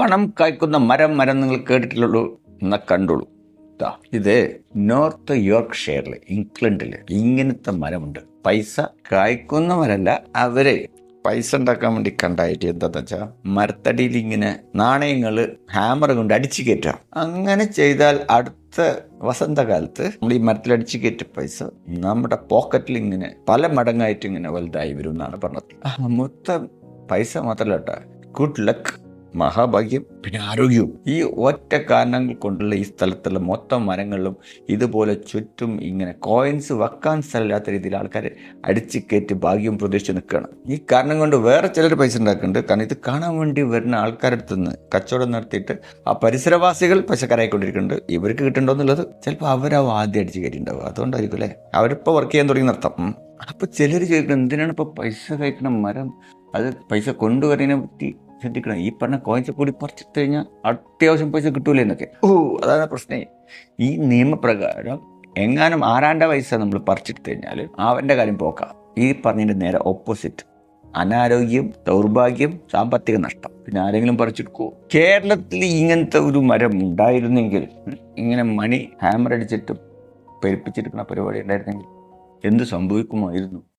പണം കായ്ക്കുന്ന മരം മരം നിങ്ങൾ കേട്ടിട്ടുള്ളൂ എന്നാൽ കണ്ടോളൂ. ഇത് നോർത്ത് യോർക്ക്ഷയറിൽ ഇംഗ്ലണ്ടിൽ ഇങ്ങനത്തെ മരമുണ്ട്. പൈസ കായ്ക്കുന്നവരല്ല അവർ പൈസ ഉണ്ടാക്കാൻ വേണ്ടി കണ്ടായിട്ട് എന്താന്ന് വെച്ചാൽ മരത്തടിയിൽ ഇങ്ങനെ നാണയങ്ങൾ ഹാമർ കൊണ്ട് അടിച്ചു കയറ്റാം. അങ്ങനെ ചെയ്താൽ അടുത്ത വസന്തകാലത്ത് നമ്മൾ ഈ മരത്തിൽ അടിച്ചു കയറ്റ പൈസ നമ്മുടെ പോക്കറ്റിൽ ഇങ്ങനെ പല മടങ്ങായിട്ട് ഇങ്ങനെ വലുതായി വരും എന്നാണ് പറഞ്ഞത്. മൊത്തം പൈസ മാത്രമല്ല കേട്ടോ. Good luck. മഹാഭാഗ്യം പിന്നെ ആരോഗ്യവും. ഈ ഒറ്റ കാരണങ്ങൾ കൊണ്ടുള്ള ഈ സ്ഥലത്തുള്ള മൊത്തം മരങ്ങളിലും ഇതുപോലെ ചുറ്റും ഇങ്ങനെ കോയിൻസ് വെക്കാൻ സ്ഥലമില്ലാത്ത രീതിയിൽ ആൾക്കാർ അടിച്ചു കയറ്റി ഭാഗ്യം പ്രതീക്ഷിച്ച് നിൽക്കുകയാണ്. ഈ കാരണം കൊണ്ട് വേറെ ചിലർ പൈസ ഉണ്ടാക്കുന്നുണ്ട്. കാരണം ഇത് കാണാൻ വേണ്ടി വരുന്ന ആൾക്കാരുടെ അടുത്ത് നിന്ന് കച്ചവടം നടത്തിയിട്ട് ആ പരിസരവാസികൾ പശക്കാരായിക്കൊണ്ടിരിക്കുന്നുണ്ട് ഇവർക്ക് കിട്ടണ്ടോന്നുള്ളത് ചിലപ്പോൾ അവരാവും ആദ്യം അടിച്ച് കയറ്റിണ്ടാവുക അതുകൊണ്ടായിരിക്കും അല്ലേ? അവരിപ്പോൾ വർക്ക് ചെയ്യാൻ തുടങ്ങി നടത്തം. അപ്പോൾ ചിലർ ചോദിക്കണം എന്തിനാണ് ഇപ്പോൾ പൈസ കഴിക്കണം മരം? അത് പൈസ കൊണ്ടുവരുന്നതിനെ പറ്റി ശ്രദ്ധിക്കണം. ഈ പറഞ്ഞ കോയിൻസ് കൂടി പറിച്ചിട്ട് കഴിഞ്ഞാൽ അത്യാവശ്യം പൈസ കിട്ടൂലേ എന്നൊക്കെ. ഓ അതാണ് പ്രശ്നം. ഈ നിയമപ്രകാരം എങ്ങാനും ആരാണ്ട പൈസ നമ്മൾ പറിച്ചിട്ട് കഴിഞ്ഞാൽ അവന്റെ കാര്യം പോക്കാം. ഈ പറഞ്ഞതിന്റെ നേരെ ഓപ്പോസിറ്റ് അനാരോഗ്യം ദൗർഭാഗ്യം സാമ്പത്തിക നഷ്ടം. പിന്നെ ആരെങ്കിലും പറിച്ചെടുക്കുമോ കേരളത്തിൽ ഇങ്ങനത്തെ ഒരു മരം ഉണ്ടായിരുന്നെങ്കിൽ ഇങ്ങനെ മണി ഹാമർ അടിച്ചിട്ട് പെരുപ്പിച്ചെടുക്കുന്ന പരിപാടി ഉണ്ടായിരുന്നെങ്കിൽ എന്ത് സംഭവിക്കുമായിരുന്നു?